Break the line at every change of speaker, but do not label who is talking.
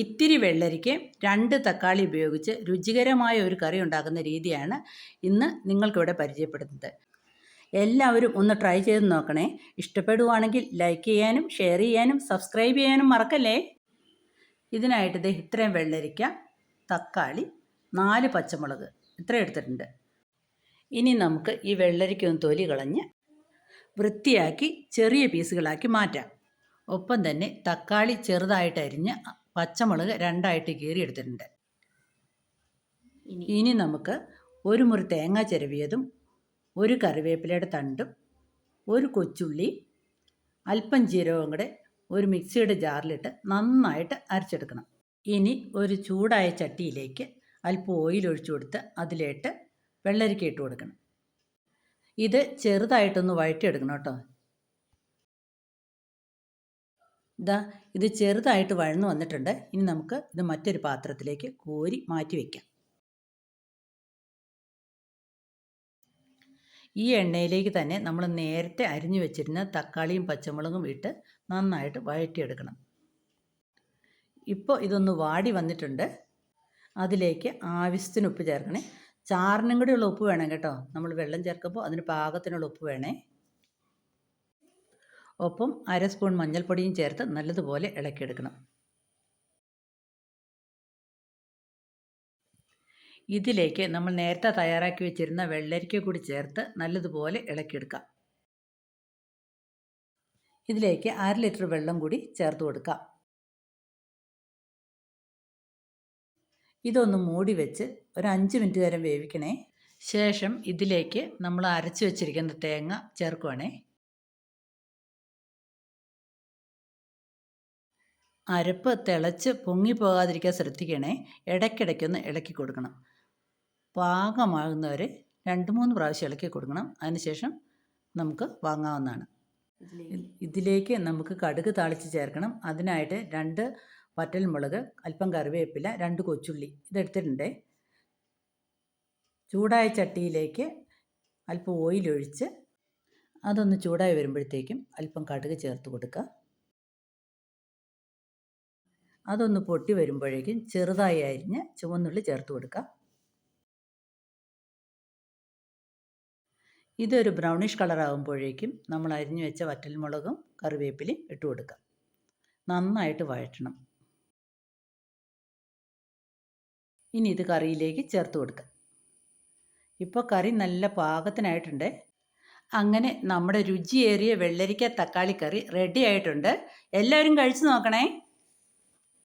ഇത്തിരി വെള്ളരിക്ക് രണ്ട് തക്കാളി ഉപയോഗിച്ച് രുചികരമായ ഒരു കറി ഉണ്ടാക്കുന്ന രീതിയാണ് ഇന്ന് നിങ്ങൾക്കിവിടെ പരിചയപ്പെടുന്നത്. എല്ലാവരും ഒന്ന് ട്രൈ ചെയ്ത് നോക്കണേ. ഇഷ്ടപ്പെടുവാണെങ്കിൽ ലൈക്ക് ചെയ്യാനും ഷെയർ ചെയ്യാനും സബ്സ്ക്രൈബ് ചെയ്യാനും മറക്കല്ലേ? ഇതിനായിട്ട് ഇത് ഇത്രയും വെള്ളരിക്ക തക്കാളി നാല് പച്ചമുളക് ഇത്രയും എടുത്തിട്ടുണ്ട്. ഇനി നമുക്ക് ഈ വെള്ളരിക്ക ഒന്ന് തൊലി കളഞ്ഞ് വൃത്തിയാക്കി ചെറിയ പീസുകളാക്കി മാറ്റാം. ഒപ്പം തന്നെ തക്കാളി ചെറുതായിട്ട് അരിഞ്ഞ് പച്ചമുളക് രണ്ടായിട്ട് കീറി എടുത്തിട്ടുണ്ട് ഇനി നമുക്ക് ഒരു മുറി തേങ്ങ ചിരവിയതും ഒരു കറിവേപ്പിലയുടെ തണ്ടും ഒരു കൊച്ചുള്ളി അല്പം ജീരകവും കൂടെ ഒരു മിക്സിയുടെ ജാറിലിട്ട് നന്നായിട്ട് അരച്ചെടുക്കണം. ഇനി ഒരു ചൂടായ ചട്ടിയിലേക്ക് അല്പം ഓയിൽ ഒഴിച്ചു കൊടുത്ത് അതിലേട്ട് വെള്ളരിക്ക ഇട്ട് കൊടുക്കണം. ഇത് ചെറുതായിട്ടൊന്ന് വഴറ്റിയെടുക്കണം കേട്ടോ. ഇതാ ഇത് ചെറുതായിട്ട് വഴന്നു വന്നിട്ടുണ്ട്. ഇനി നമുക്ക് ഇത് മറ്റൊരു പാത്രത്തിലേക്ക് കോരി മാറ്റി വയ്ക്കാം ഈ എണ്ണയിലേക്ക് തന്നെ നമ്മൾ നേരത്തെ അരിഞ്ഞു വെച്ചിരുന്ന തക്കാളിയും പച്ചമുളകും ഇട്ട് നന്നായിട്ട് വഴറ്റിയെടുക്കണം. ഇപ്പോൾ ഇതൊന്ന് വാടി വന്നിട്ടുണ്ട്. അതിലേക്ക് ആവശ്യത്തിന് ഉപ്പ് ചേർക്കണേ. ചാറിനും കൂടിയുള്ള ഉപ്പ് വേണം കേട്ടോ. നമ്മൾ വെള്ളം ചേർക്കുമ്പോൾ അതിന് പാകത്തിനുള്ള ഉപ്പ് വേണേ. ഒപ്പം അര സ്പൂൺ മഞ്ഞൾപ്പൊടിയും ചേർത്ത് നല്ലതുപോലെ ഇളക്കിയെടുക്കണം. ഇതിലേക്ക് നമ്മൾ നേരത്തെ തയ്യാറാക്കി വെച്ചിരുന്ന വെള്ളരിക്ക കൂടി ചേർത്ത് നല്ലതുപോലെ ഇളക്കിയെടുക്കാം. ഇതിലേക്ക് അര ലിറ്റർ വെള്ളം കൂടി ചേർത്ത് കൊടുക്കാം. ഇതൊന്ന് മൂടി വെച്ച് ഒരു അഞ്ച് മിനിറ്റ് നേരം വേവിക്കണേ. ശേഷം ഇതിലേക്ക് നമ്മൾ അരച്ച് വെച്ചിരിക്കുന്ന തേങ്ങ ചേർക്കുവാണേ. അരപ്പ് തിളച്ച് പൊങ്ങിപ്പോകാതിരിക്കാൻ ശ്രദ്ധിക്കണേ. ഇടയ്ക്കിടയ്ക്കൊന്ന് ഇളക്കി കൊടുക്കണം. പാകമാകുന്നവരെ രണ്ട് മൂന്ന് പ്രാവശ്യം ഇളക്കി കൊടുക്കണം. അതിനുശേഷം നമുക്ക് വാങ്ങാവുന്നതാണ്. ഇതിലേക്ക്. നമുക്ക് കടുക് താളിച്ച് ചേർക്കണം. അതിനായിട്ട് രണ്ട് വറ്റൽമുളക് അല്പം കറിവേപ്പില രണ്ട് കൊച്ചുള്ളി ഇതെടുത്തിട്ടുണ്ട്. ചൂടായ ചട്ടിയിലേക്ക് അല്പം ഓയിലൊഴിച്ച് അതൊന്ന് ചൂടായി വരുമ്പോഴത്തേക്കും അല്പം കടുക് ചേർത്ത് കൊടുക്കുക. അതൊന്ന് പൊട്ടി വരുമ്പോഴേക്കും ചെറുതായി അരിഞ്ഞ് ചുവന്നുള്ളി ചേർത്ത് കൊടുക്കുക. ഇതൊരു ബ്രൗണിഷ് കളറാകുമ്പോഴേക്കും നമ്മൾ അരിഞ്ഞു വെച്ച വറ്റൽമുളകും കറിവേപ്പിലയും ഇട്ട് കൊടുക്കുക. നന്നായിട്ട് വഴറ്റണം. ഇനി ഇത് കറിയിലേക്ക് ചേർത്ത് കൊടുക്കാം ഇപ്പോൾ കറി നല്ല പാകത്തിനായിട്ടുണ്ട്. അങ്ങനെ നമ്മുടെ രുചിയേറിയ വെള്ളരിക്ക തക്കാളി കറി റെഡി ആയിട്ടുണ്ട്. എല്ലാവരും കഴിച്ചു നോക്കണേ.